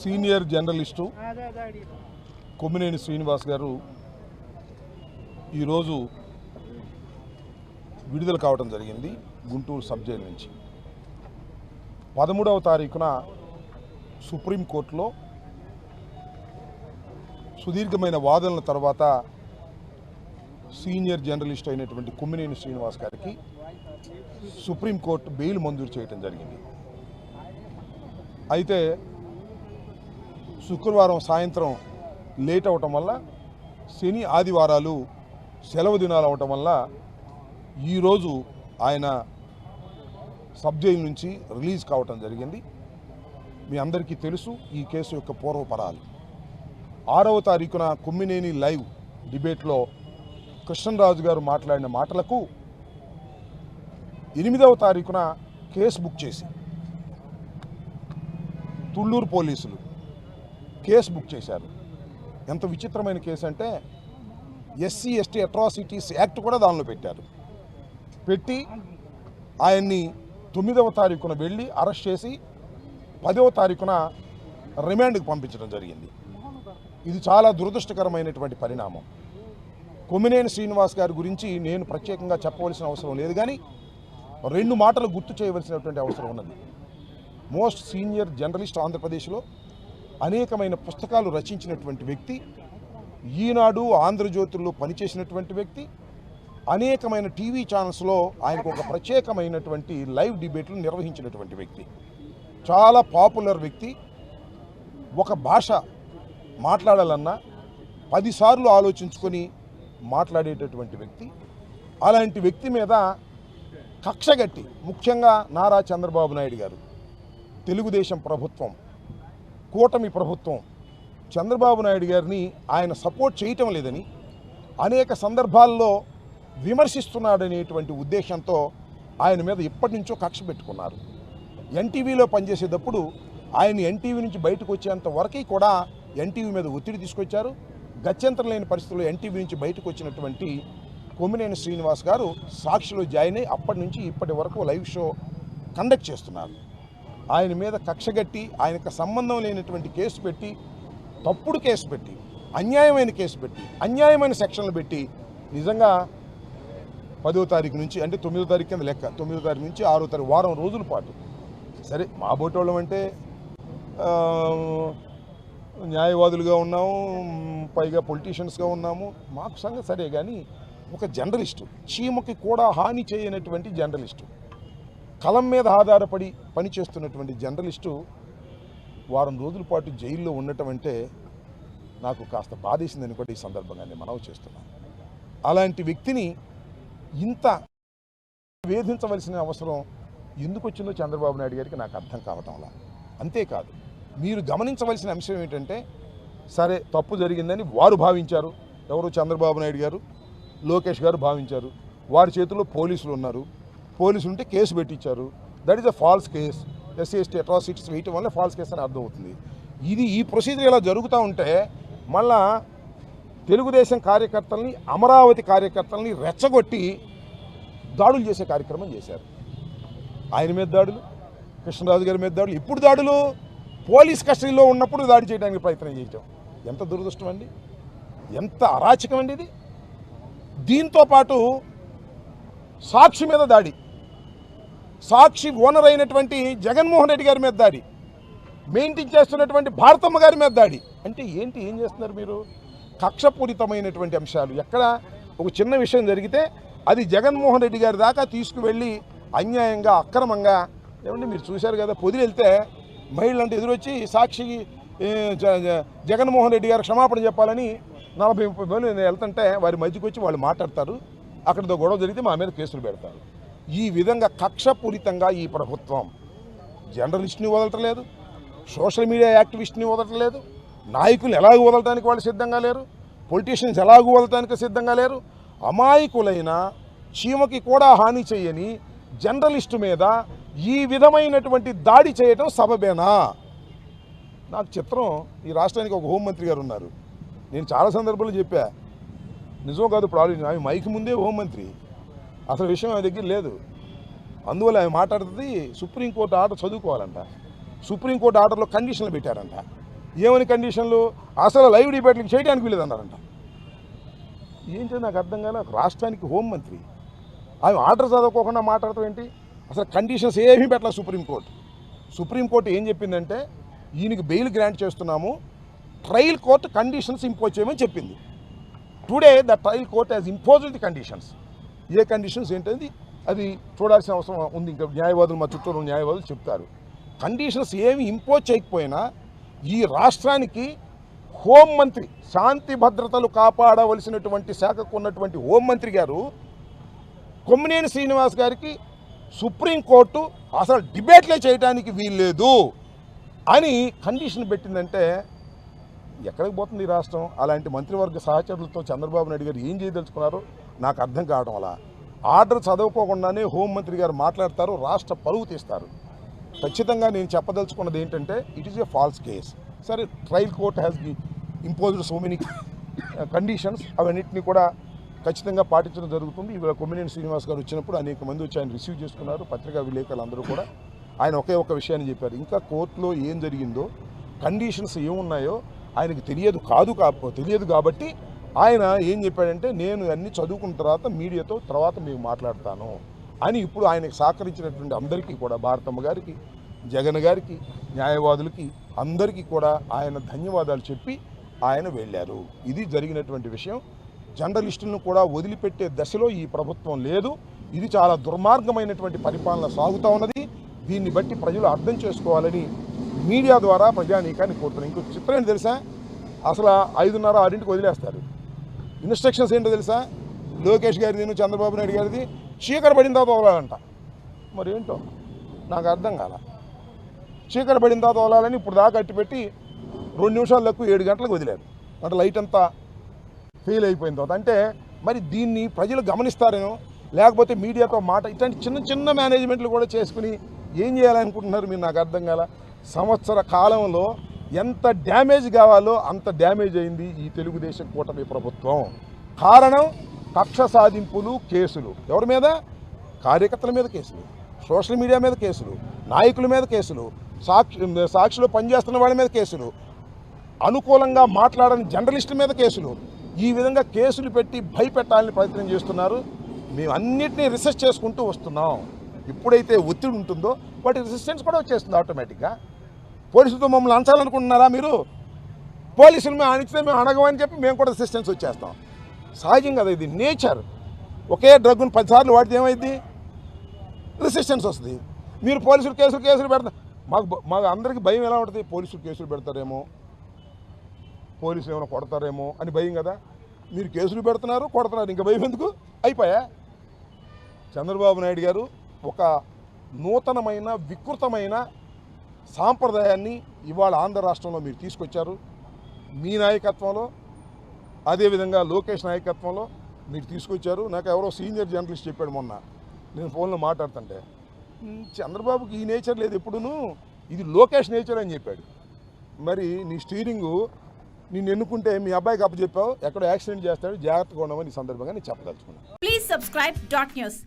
Senior journalist Kommineni Srinivas గారు ఈరోజు విడుదల కావడం జరిగింది గుంటూరు సబ్ జైలు నుంచి. పదమూడవ తారీఖున సుప్రీంకోర్టులో సుదీర్ఘమైన వాదనల తర్వాత సీనియర్ జర్నలిస్ట్ అయినటువంటి కొమ్మినేని శ్రీనివాస్ గారికి సుప్రీంకోర్టు బెయిల్ మంజూరు చేయడం జరిగింది. అయితే శుక్రవారం సాయంత్రం లేట్ అవటం వల్ల శని ఆదివారాలు సెలవు దినాలు అవటం వల్ల ఈరోజు ఆయన సబ్ నుంచి రిలీజ్ కావటం జరిగింది. మీ అందరికీ తెలుసు ఈ కేసు యొక్క పూర్వపరాలు. ఆరవ తారీఖున కుమ్మినేని లైవ్ డిబేట్లో కృష్ణరాజు గారు మాట్లాడిన మాటలకు ఎనిమిదవ తారీఖున కేసు బుక్ చేసి తుళ్ళూరు పోలీసులు కేసు బుక్ చేశారు. ఎంత విచిత్రమైన కేసు అంటే ఎస్సీ ఎస్టీ అట్రాసిటీస్ యాక్ట్ కూడా దానిలో పెట్టారు. పెట్టి ఆయన్ని తొమ్మిదవ తారీఖున వెళ్ళి అరెస్ట్ చేసి పదవ తారీఖున రిమాండ్కి పంపించడం జరిగింది. ఇది చాలా దురదృష్టకరమైనటువంటి పరిణామం. కొమ్మినేని శ్రీనివాస్ గారి గురించి నేను ప్రత్యేకంగా చెప్పవలసిన అవసరం లేదు కానీ రెండు మాటలు గుర్తు చేయవలసినటువంటి అవసరం ఉన్నది. మోస్ట్ సీనియర్ జర్నలిస్ట్ ఆంధ్రప్రదేశ్లో అనేకమైన పుస్తకాలు రచించినటువంటి వ్యక్తి ఈనాడు ఆంధ్రజ్యోతుల్లో పనిచేసినటువంటి వ్యక్తి అనేకమైన టీవీ ఛానల్స్లో ఆయనకు ఒక ప్రత్యేకమైనటువంటి లైవ్ డిబేట్లు నిర్వహించినటువంటి వ్యక్తి. చాలా పాపులర్ వ్యక్తి. ఒక భాష మాట్లాడాలన్నా పదిసార్లు ఆలోచించుకొని మాట్లాడేటటువంటి వ్యక్తి. అలాంటి వ్యక్తి మీద కక్షగట్టి ముఖ్యంగా నారా చంద్రబాబు నాయుడు గారు తెలుగుదేశం ప్రభుత్వం కూటమి ప్రభుత్వం చంద్రబాబు నాయుడు గారిని ఆయన సపోర్ట్ చేయటం లేదని అనేక సందర్భాల్లో విమర్శిస్తున్నాడనేటువంటి ఉద్దేశంతో ఆయన మీద ఇప్పటి నుంచో కక్ష పెట్టుకున్నారు. ఎన్టీవీలో పనిచేసేటప్పుడు ఆయన ఎన్టీవీ నుంచి బయటకు వచ్చేంత వరకు కూడా ఎన్టీవీ మీద ఒత్తిడి తీసుకొచ్చారు. గత్యంతరం లేని పరిస్థితుల్లో ఎన్టీవీ నుంచి బయటకు వచ్చినటువంటి కొమ్మినేని శ్రీనివాస్ గారు సాక్షిలో జాయిన్ అయ్యి అప్పటి నుంచి ఇప్పటి వరకు లైవ్ షో కండక్ట్ చేస్తున్నారు. ఆయన మీద కక్షగట్టి ఆయనకు సంబంధం లేనటువంటి కేసు పెట్టి తప్పుడు కేసు పెట్టి అన్యాయమైన కేసు పెట్టి అన్యాయమైన సెక్షన్లు పెట్టి నిజంగా పదో తారీఖు నుంచి అంటే తొమ్మిదో తారీఖు కింద లెక్క తొమ్మిదో తారీఖు నుంచి ఆరో తారీఖు వారం రోజుల పాటు. సరే మా బోటోళ్ళం అంటే న్యాయవాదులుగా ఉన్నాము పైగా పొలిటీషియన్స్గా ఉన్నాము. మాకు సంగతి సరే కానీ ఒక జర్నలిస్టు చీమకి కూడా హాని చేయనటువంటి జర్నలిస్టు. కలం మీద ఆధారపడి పనిచేస్తున్నటువంటి జర్నలిస్టు వారం రోజుల పాటు జైల్లో ఉండటం అంటే నాకు కాస్త బాధేసిందని కూడా ఈ సందర్భంగా నేను మనవి చేస్తున్నాను. అలాంటి వ్యక్తిని ఇంత వేధించవలసిన అవసరం ఎందుకు వచ్చిందో చంద్రబాబు నాయుడు గారికి నాకు అర్థం కావటంలా అంతేకాదు మీరు గమనించవలసిన అంశం ఏంటంటే సరే తప్పు జరిగిందని వారు భావించారు. ఎవరు? చంద్రబాబు నాయుడు గారు లోకేష్ గారు భావించారు. వారి చేతిలో పోలీసులు ఉన్నారు. పోలీసులు ఉంటే కేసు పెట్టించారు. That is a false case SC ST atrocities వేయటం వల్ల ఫాల్స్ కేసు అని అర్థమవుతుంది. ఇది ఈ ప్రొసీజర్ ఇలా జరుగుతూ ఉంటే మళ్ళా తెలుగుదేశం కార్యకర్తల్ని అమరావతి కార్యకర్తల్ని రెచ్చగొట్టి దాడులు చేసే కార్యక్రమం చేశారు. ఆయన మీద దాడులు కృష్ణరాజు గారి మీద దాడులు ఇప్పుడు దాడులు పోలీస్ కస్టడీలో ఉన్నప్పుడు దాడి చేయడానికి ప్రయత్నం చేయటం ఎంత దురదృష్టం అండి? ఎంత అరాచకం అండి ఇది? దీంతో పాటు సాక్షి మీద దాడి. సాక్షి ఓనర్ అయినటువంటి జగన్మోహన్ రెడ్డి గారి మీద దాడి మెయింటైన్ చేస్తున్నటువంటి భారతమ్మ గారి మీద దాడి. అంటే ఏంటి ఏం చేస్తున్నారు మీరు? కక్షపూరితమైనటువంటి అంశాలు. ఎక్కడ ఒక చిన్న విషయం జరిగితే అది జగన్మోహన్ రెడ్డి గారి దాకా తీసుకువెళ్ళి అన్యాయంగా అక్రమంగా ఏమంటే మీరు చూశారు కదా పొదిలి వెళ్తే మహిళలు అంటే ఎదురొచ్చి సాక్షికి జ- జగన్మోహన్ రెడ్డి గారు క్షమాపణ చెప్పాలని నలభై ముప్పై వేలు నేను వెళ్తుంటే వారి మధ్యకి వచ్చి వాళ్ళు మాట్లాడతారు. అక్కడితో గొడవ జరిగితే మా మీద కేసులు పెడతారు. ఈ విధంగా కక్షపూరితంగా ఈ ప్రభుత్వం జర్నలిస్ట్ని వదలటలేదు సోషల్ మీడియా యాక్టివిస్ట్ని వదలట్లేదు నాయకులు ఎలాగ వదలటానికి వాళ్ళు సిద్ధంగా లేరు పొలిటీషియన్స్ ఎలాగ వదలటానికి సిద్ధంగా లేరు అమాయకులైన చీమకి కూడా హాని చేయని జర్నలిస్టు మీద ఈ విధమైనటువంటి దాడి చేయటం సబబేనా? నాకు చిత్రం ఈ రాష్ట్రానికి ఒక హోంమంత్రి గారు ఉన్నారు. నేను చాలా సందర్భాలు చెప్పా. నిజం కాదు ప్రాబ్లం ఆమె మైకి ముందే హోంమంత్రి. అసలు విషయం ఆమె దగ్గర లేదు. అందువల్ల ఆమె మాట్లాడుతుంది సుప్రీంకోర్టు ఆర్డర్ చదువుకోవాలంట. సుప్రీంకోర్టు ఆర్డర్లో కండిషన్లు పెట్టారంట. ఏమని కండిషన్లు అసలు లైవ్ డిబేట్లకు చేయడానికి వీలేదన్నారంట ఏంటో నాకు అర్థం కాలే. రాష్ట్రానికి హోంమంత్రి ఆమె ఆర్డర్ చదవకోకుండా మాట్లాడతాం ఏంటి? అసలు కండిషన్స్ ఏమీ పెట్టలేదు సుప్రీంకోర్టు సుప్రీంకోర్టు ఏం చెప్పిందంటే ఈయనకి బెయిల్ గ్రాంట్ చేస్తున్నాము. ట్రయల్ కోర్టు కండిషన్స్ ఇంపోజ్ చేయమని చెప్పింది. Today the trial court has imposed the conditions A conditions ఏంటది అది చూడాల్సిన అవసరం ఉంది. ఇంకా న్యాయవాదులు మా చుట్టూ న్యాయవాదులు చెప్తారు. కండిషన్స్ ఏమి ఇంపోజ్ చేయకపోయినా ఈ రాష్ట్రానికి హోంమంత్రి శాంతి భద్రతలు కాపాడవలసినటువంటి శాఖకు ఉన్నటువంటి హోంమంత్రి గారు కొమ్మినేని శ్రీనివాస్ గారికి సుప్రీంకోర్టు అసలు డిబేట్లే చేయడానికి వీల్లేదు అని కండిషన్ పెట్టిందంటే ఎక్కడికి పోతుంది ఈ రాష్ట్రం? అలాంటి మంత్రివర్గ సహచరులతో చంద్రబాబు నాయుడు గారు ఏం చేయదలుచుకున్నారు? నాకు అర్థం కావడం అలా ఆర్డర్ చదవుకోకుండానే హోంమంత్రి గారు మాట్లాడతారు రాష్ట్ర పరువు తీస్తారు. ఖచ్చితంగా నేను చెప్పదలుచుకున్నది ఏంటంటే it is a false case సరే trial court has imposed so many conditions అవన్నిటిని కూడా ఖచ్చితంగా పాటించడం జరుగుతుంది. ఇవాళ కొమ్మినేని శ్రీనివాస్ గారు వచ్చినప్పుడు అనేక మంది వచ్చి ఆయన రిసీవ్ చేసుకున్నారు. పత్రికా విలేకరులు అందరూ కూడా. ఆయన ఒకే ఒక విషయాన్ని చెప్పారు. ఇంకా కోర్టులో ఏం జరిగిందో కండిషన్స్ ఏమున్నాయో ఆయనకు తెలియదు కాదు కా తెలియదు కాబట్టి ఆయన ఏం చెప్పాడంటే నేను అన్ని చదువుకున్న తర్వాత మీడియాతో తర్వాత మీకు మాట్లాడతాను అని ఇప్పుడు ఆయనకు సహకరించినటువంటి అందరికీ కూడా భారతమ్మ గారికి జగన్ గారికి న్యాయవాదులకి అందరికీ కూడా ఆయన ధన్యవాదాలు చెప్పి ఆయన వెళ్ళారు. ఇది జరిగినటువంటి విషయం. జర్నలిస్టులను కూడా వదిలిపెట్టే దశలో ఈ ప్రభుత్వం లేదు. ఇది చాలా దుర్మార్గమైనటువంటి పరిపాలన సాగుతూ ఉన్నది. దీన్ని బట్టి ప్రజలు అర్థం చేసుకోవాలని మీడియా ద్వారా ప్రజానీకాన్ని కోరుతున్నాను ఇంకో చిత్రం ఏంటి తెలుసా? అసలు ఐదున్నర ఆరింటికి వదిలేస్తారు. ఇన్స్ట్రక్షన్స్ ఏంటో తెలుసా? లోకేష్ గారిది చంద్రబాబు నాయుడు గారిది. చీకర పడిన తర్వాత వదలాలంట. మరి ఏంటో నాకు అర్థం కాల. చీకర పడిన తర్వాత వదలాలని ఇప్పుడు దాకా అట్టిపెట్టి రెండు నిమిషాలు ఎక్కువ ఏడు గంటలకు వదిలేదు అంటే లైట్ అంతా ఫెయిల్ అయిపోయిన తర్వాత. అంటే మరి దీన్ని ప్రజలు గమనిస్తారేమో? లేకపోతే మీడియాతో మాట ఇట్లాంటి చిన్న చిన్న మేనేజ్మెంట్లు కూడా చేసుకుని ఏం చేయాలనుకుంటున్నారు మీరు? నాకు అర్థం కాల. సంవత్సర కాలంలో ఎంత డ్యామేజ్ కావాలో అంత డ్యామేజ్ అయింది ఈ తెలుగుదేశం కూటమి ప్రభుత్వం. కారణం కక్ష సాధింపులు కేసులు. ఎవరి మీద? కార్యకర్తల మీద కేసులు. సోషల్ మీడియా మీద కేసులు. నాయకుల మీద కేసులు. సాక్షి సాక్షిలో పనిచేస్తున్న వాళ్ళ మీద కేసులు. అనుకూలంగా మాట్లాడని జర్నలిస్టుల మీద కేసులు. ఈ విధంగా కేసులు పెట్టి భయపెట్టాలని ప్రయత్నం చేస్తున్నారు. మేము అన్నిటినీ రీసెర్చ్ చేసుకుంటూ వస్తున్నాం. ఎప్పుడైతే ఒత్తిడి ఉంటుందో వాటి రెసిస్టెన్స్ కూడా వచ్చేస్తుంది ఆటోమేటిక్గా. పోలీసులతో మమ్మల్ని అంచాలనుకుంటున్నారా మీరు? పోలీసులు మేము అణిచితే మేము అడగమని చెప్పి మేము కూడా అసిస్టెన్స్ వచ్చేస్తాం. సహజం కదా ఇది నేచర్ ఒకే డ్రగ్ను పదిసార్లు వాడితే ఏమైంది రెసిస్టెన్స్ వస్తుంది. మీరు పోలీసులు కేసులు కేసులు పెడతారు మాకు మాకు అందరికీ భయం ఎలా ఉంటుంది? పోలీసులు కేసులు పెడతారేమో? పోలీసులు ఏమైనా కొడతారేమో అని భయం కదా? మీరు కేసులు పెడుతున్నారు కొడుతున్నారు ఇంకా భయం ఎందుకు? అయిపోయా? చంద్రబాబు నాయుడు గారు ఒక నూతనమైన వికృతమైన సాంప్రదాయాన్ని ఇవాళ ఆంధ్ర రాష్ట్రంలో మీరు తీసుకొచ్చారు. మీ నాయకత్వంలో అదేవిధంగా లోకేష్ నాయకత్వంలో మీరు తీసుకొచ్చారు. నాకు ఎవరో సీనియర్ జర్నలిస్ట్ చెప్పాడు మొన్న. నేను ఫోన్లో మాట్లాడుతుంటే చంద్రబాబుకి ఈ నేచర్ లేదు ఎప్పుడును. ఇది లోకేష్ నేచర్ అని చెప్పాడు. మరి నీ స్టీరింగు నిన్ను ఎన్నుకుంటే మీ అబ్బాయికి అప్పచెప్పావు. ఎక్కడో యాక్సిడెంట్ చేస్తాడు. జాగ్రత్తగా ఉండమని ఈ సందర్భంగా నేను చెప్పదలుచుకున్నాను. Please subscribe dot news